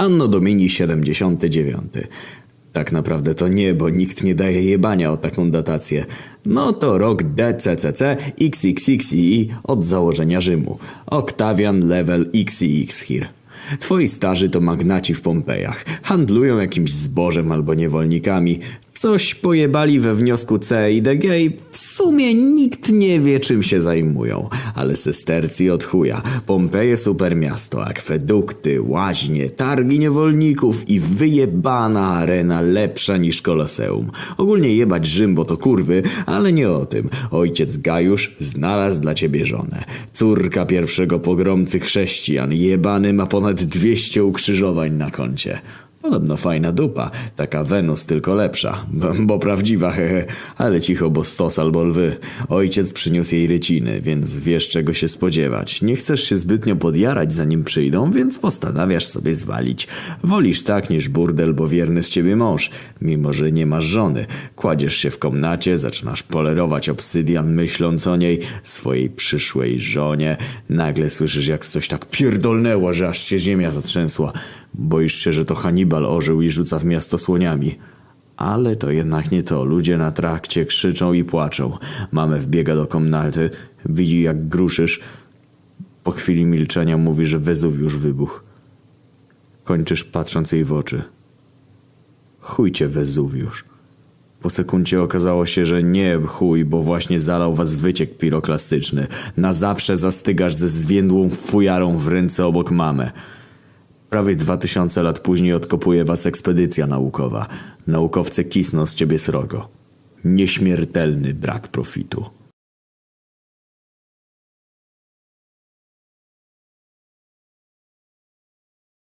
Anno Domini 79. Tak naprawdę to nie, bo nikt nie daje jebania o taką datację. No to rok DCCC XXXI od założenia Rzymu. Octavian level XX here. Twoi starzy to magnaci w Pompejach. Handlują jakimś zbożem albo niewolnikami. Coś pojebali we wniosku C i DG i w sumie nikt nie wie czym się zajmują. Ale sestercji od chuja. Pompeje super miasto, akwedukty, łaźnie, targi niewolników i wyjebana arena lepsza niż koloseum. Ogólnie jebać Rzym, bo to kurwy, ale nie o tym. Ojciec Gajusz znalazł dla ciebie żonę. Córka pierwszego pogromcy chrześcijan. Jebany ma ponad 200 ukrzyżowań na koncie. Podobno fajna dupa, taka Wenus tylko lepsza, bo, bo prawdziwa hehe, ale cicho, bo stos albo lwy. Ojciec przyniósł jej ryciny, więc wiesz czego się spodziewać. Nie chcesz się zbytnio podjarać zanim przyjdą, więc postanawiasz sobie zwalić. Wolisz tak niż burdel, bo wierny z ciebie mąż, mimo że nie masz żony. Kładziesz się w komnacie, zaczynasz polerować obsydian myśląc o niej, swojej przyszłej żonie. Nagle słyszysz jak coś tak pierdolnęło, że aż się ziemia zatrzęsła. Boisz się, że to Hannibal ożył i rzuca w miasto słoniami. Ale to jednak nie to. Ludzie na trakcie krzyczą i płaczą. Mamy wbiega do komnaty, widzi jak gruszysz. Po chwili milczenia mówi, że Wezuwiusz wybuchł. Kończysz patrząc jej w oczy. Chujcie Wezuwiusz. Po sekundzie okazało się, że nie chuj, bo właśnie zalał was wyciek piroklastyczny. Na zawsze zastygasz ze zwiędłą fujarą w ręce obok mamy. Prawie dwa tysiące lat później odkopuje was ekspedycja naukowa. Naukowcy kisną z ciebie srogo. Nieśmiertelny brak profitu.